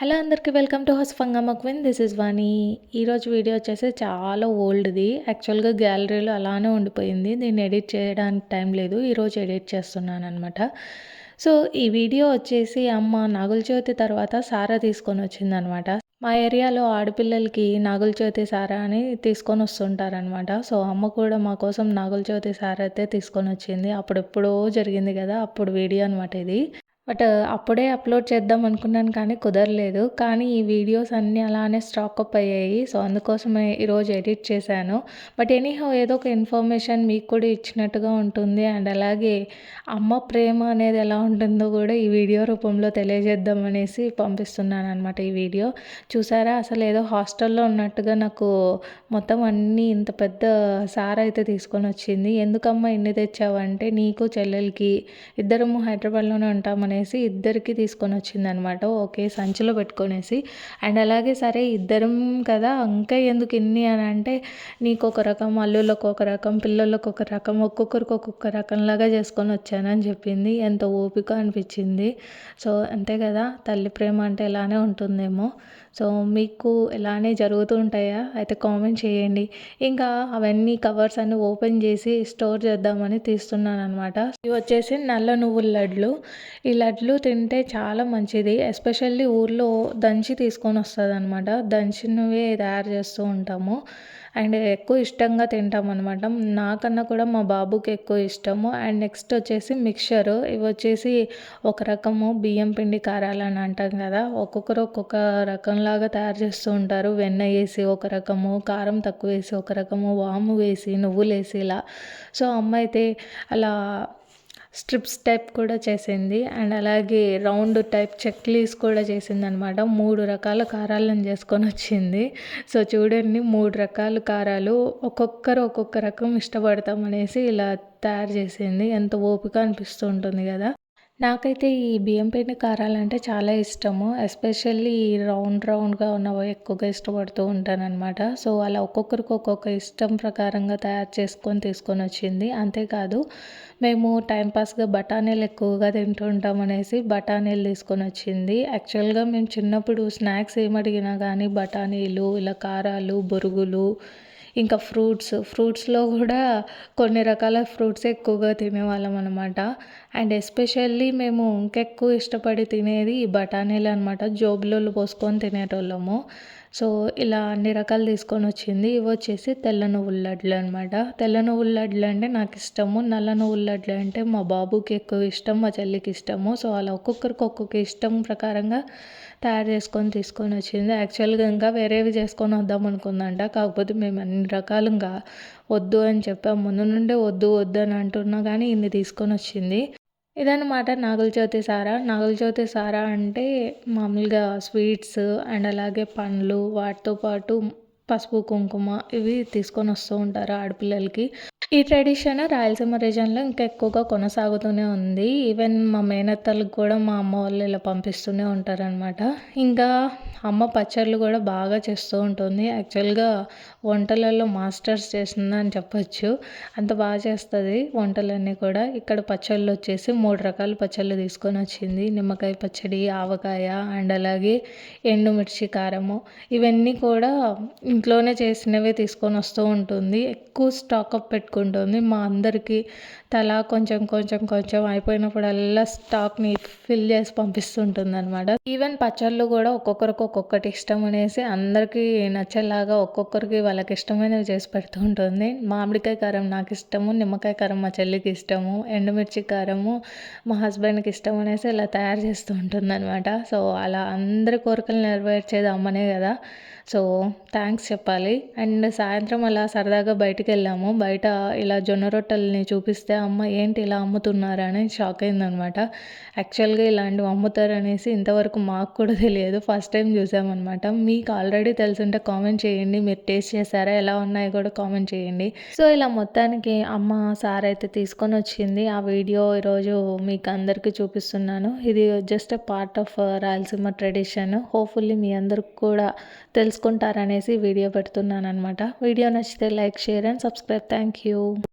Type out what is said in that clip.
Hello అందరికీ welcome to హస్ ఫంగమ్మ క్విన్ దిస్ ఇస్ వాణి ఈరోజు వీడియో వచ్చేసి చాలా ఓల్డ్ది. యాక్చువల్గా గ్యాలరీలో అలానే ఉండిపోయింది. దీన్ని ఎడిట్ చేయడానికి టైం లేదు. ఈరోజు ఎడిట్ చేస్తున్నాను అనమాట సో ఈ వీడియో వచ్చేసి అమ్మ నాగుల చవితి తర్వాత సారా తీసుకొని వచ్చిందనమాట మా ఏరియాలో ఆడపిల్లలకి నాగుల చవితి సారా అని తీసుకొని వస్తుంటారనమాట సో అమ్మ కూడా మా కోసం నాగుల చవితి సారా అయితే తీసుకొని వచ్చింది. అప్పుడెప్పుడో జరిగింది కదా అప్పుడు వీడియో అనమాట ఇది. బట్ అప్పుడే అప్లోడ్ చేద్దాం అనుకున్నాను కానీ కుదరలేదు. కానీ ఈ వీడియోస్ అన్నీ అలానే స్టాక్అప్ అయ్యాయి. సో అందుకోసమే ఈరోజు ఎడిట్ చేశాను. బట్ ఎనీహో ఏదో ఒక ఇన్ఫర్మేషన్ మీకు కూడా ఇచ్చినట్టుగా ఉంటుంది. అండ్ అలాగే అమ్మ ప్రేమ అనేది ఎలా ఉంటుందో కూడా ఈ వీడియో రూపంలో తెలియజేద్దాం అనేసి పంపిస్తున్నాను అనమాట ఈ వీడియో. చూసారా? అసలు ఏదో హాస్టల్లో ఉన్నట్టుగా నాకు మొత్తం అన్నీ ఇంత పెద్ద సార్ అయితే తీసుకొని వచ్చింది. ఎందుకమ్మా ఇన్ని తెచ్చావంటే నీకు చెల్లెలకి ఇద్దరము హైదరాబాద్లోనే ఉంటామని అనేసి ఇద్దరికి తీసుకొని వచ్చిందనమాట. ఒకే సంచిలో పెట్టుకునేసి. అండ్ అలాగే సరే ఇద్దరం కదా ఇంకా ఎందుకు ఇన్ని అని అంటే నీకు ఒక రకం అల్లులకు ఒక రకం పిల్లలకు ఒక రకం ఒక్కొక్కరికి ఒక్కొక్క రకంలాగా చేసుకొని వచ్చానని చెప్పింది. ఎంత ఓపిక అనిపించింది. సో అంతే కదా తల్లి ప్రేమ అంటే ఇలానే ఉంటుందేమో. సో మీకు ఇలానే జరుగుతూ ఉంటాయా? అయితే కామెంట్ చేయండి. ఇంకా అవన్నీ కవర్స్ అన్ని ఓపెన్ చేసి స్టోర్ చేద్దామని తీస్తున్నాను అనమాట ఇవి వచ్చేసి నల్ల నువ్వుల లడ్లు. ఈ లడ్లు తింటే చాలా మంచిది. ఎస్పెషల్లీ ఊర్లో దంచి తీసుకొని వస్తుంది అనమాట దంచినవే తయారు చేస్తూ ఉంటాము. అండ్ ఎక్కువ ఇష్టంగా తింటాం అనమాట నాకన్నా కూడా మా బాబుకి ఎక్కువ ఇష్టము. అండ్ నెక్స్ట్ వచ్చేసి మిక్చర్. ఇవి వచ్చేసి ఒక రకము బియ్యం పిండి కారాలు అని అంటాం కదా. ఒక్కొక్కరు ఒక్కొక్క రకంలాగా తయారు చేస్తూ ఉంటారు. వెన్న వేసి ఒక రకము కారం తక్కువ వేసి ఒక రకము వాము వేసి నువ్వులు వేసి ఇలా. సో అమ్మ అయితే అలా స్ట్రిప్స్ టైప్ కూడా చేసింది. అండ్ అలాగే రౌండ్ టైప్ చెక్లీస్ కూడా చేసింది అనమాట మూడు రకాల కారాలను చేసుకొని వచ్చింది. సో చూడండి మూడు రకాల కారాలు ఒక్కొక్కరు ఒక్కొక్క రకం ఇష్టపడతాం అనేసి ఇలా తయారు చేసింది. ఎంత ఓపిక అనిపిస్తూ ఉంటుంది కదా. నాకైతే ఈ బియ్యం పిండి కారాలంటే చాలా ఇష్టము. ఎస్పెషల్లీ రౌండ్ రౌండ్గా ఉన్నవి ఎక్కువగా ఇష్టపడుతూ ఉంటానన్నమాట. సో అలా ఒక్కొక్కరికి ఒక్కొక్క ఇష్టం ప్రకారంగా తయారు చేసుకొని తీసుకొని వచ్చింది. అంతేకాదు మేము టైంపాస్గా బఠానీలు ఎక్కువగా తింటుంటాం అనేసి బఠానీలు తీసుకొని వచ్చింది. యాక్చువల్గా మేము చిన్నప్పుడు స్నాక్స్ ఏమడిగినా కానీ బఠానీలు ఇలా కారాలు బొరుగులు ఇంకా ఫ్రూట్స్ ఫ్రూట్స్లో కూడా కొన్ని రకాల ఫ్రూట్స్ ఎక్కువగా తినేవాళ్ళం అనమాట అండ్ ఎస్పెషల్లీ మేము ఇంకెక్కువ ఇష్టపడి తినేది ఈ బఠానీలు అనమాట జోబులలో పోసుకొని తినేటోళ్ళము. సో ఇలా అన్ని రకాలు తీసుకొని వచ్చింది. ఇవి వచ్చేసి తెల్ల నువ్వుల లడ్లు అనమాట తెల్ల నువ్వుల లడ్లు అంటే నాకు ఇష్టము. నల్ల నువ్వుల లడ్లు అంటే మా బాబుకి ఎక్కువ ఇష్టం మా చెల్లికి ఇష్టము. సో అలా ఒక్కొక్కరికి ఒక్కొక్క ఇష్టం ప్రకారంగా తయారు చేసుకొని తీసుకొని వచ్చింది. యాక్చువల్గా ఇంకా వేరేవి చేసుకొని వద్దాం అనుకుందంట. కాకపోతే మేము అన్ని రకాలుగా వద్దు అని చెప్పాము. ముందు నుండే వద్దు వద్దు అని అంటున్నా కానీ ఇన్ని తీసుకొని వచ్చింది. ఇదనమాట నాగుల చవితి సారా. నాగుల చవితి సారా అంటే మామూలుగా స్వీట్స్ అండ్ అలాగే పండ్లు వాటితో పాటు పసుపు కుంకుమ ఇవి తీసుకొని వస్తూ ఉంటారు ఆడపిల్లలకి. ఈ ట్రెడిషన్ రాయలసీమ రీజన్లో ఇంకా ఎక్కువగా కొనసాగుతూనే ఉంది. ఈవెన్ మా మేనత్తలకు కూడా మా అమ్మ వాళ్ళు ఇలా పంపిస్తూనే ఉంటారనమాట ఇంకా అమ్మ పచ్చళ్ళు కూడా బాగా చేస్తూ ఉంటుంది. యాక్చువల్గా వంటలలో మాస్టర్స్ చేస్తుందని చెప్పచ్చు. అంత బాగా చేస్తుంది వంటలన్నీ కూడా. ఇక్కడ పచ్చళ్ళు వచ్చేసి మూడు రకాల పచ్చళ్ళు తీసుకొని వచ్చింది. నిమ్మకాయ పచ్చడి ఆవకాయ అండ్ అలాగే ఎండుమిర్చి కారము. ఇవన్నీ కూడా ఇంట్లోనే చేసినవే తీసుకొని వస్తూ ఉంటుంది. ఎక్కువ స్టాకప్ పెట్టుకుంటుంది. మా అందరికీ తలా కొంచెం కొంచెం కొంచెం అయిపోయినప్పుడల్లా స్టాక్ని ఫిల్ చేసి పంపిస్తుంటుంది అనమాట ఈవెన్ పచ్చళ్ళు కూడా ఒక్కొక్కరికి ఒక్కొక్కటి ఇష్టం అనేసి అందరికీ నచ్చేలాగా ఒక్కొక్కరికి వాళ్ళకి ఇష్టమైనవి చేసి పెడుతూ ఉంటుంది. మామిడికాయ కారం నాకు ఇష్టము నిమ్మకాయ కారం మా చెల్లికి ఇష్టము ఎండుమిర్చి కారము మా హస్బెండ్కి ఇష్టం అనేసి ఇలా తయారు చేస్తూ ఉంటుంది అనమాట సో అలా అందరి కోరికలు నెరవేర్చేది అమ్మనే కదా. సో థ్యాంక్స్ చెప్పాలి. అండ్ సాయంత్రం అలా సరదాగా బయటికి వెళ్ళాము బయట ఇలా జొన్న రొట్టెల్ని చూపిస్తే అమ్మ ఏంటి ఇలా అమ్ముతున్నారని షాక్ అయిందనమాట. యాక్చువల్గా ఇలాంటివి అమ్ముతారనేసి ఇంతవరకు మాకు కూడా తెలియదు. ఫస్ట్ టైం చూసామన్నమాట మీకు ఆల్రెడీ తెలుసుంటే కామెంట్ చేయండి. మీరు టేస్ట్ చేశారా ఎలా ఉన్నాయో కూడా కామెంట్ చేయండి. సో ఇలా మొత్తానికి అమ్మ సార్ అయితే తీసుకొని వచ్చింది. ఆ వీడియో ఈరోజు మీకు అందరికీ చూపిస్తున్నాను. ఇది just part of Rayalaseema tradition. Hopefully మీ అందరికి కూడా తెలుసు. చేసుకుంటారనేసి వీడియో పెడుతున్నాను అనమాట వీడియో నచ్చితే like share and subscribe. Thank you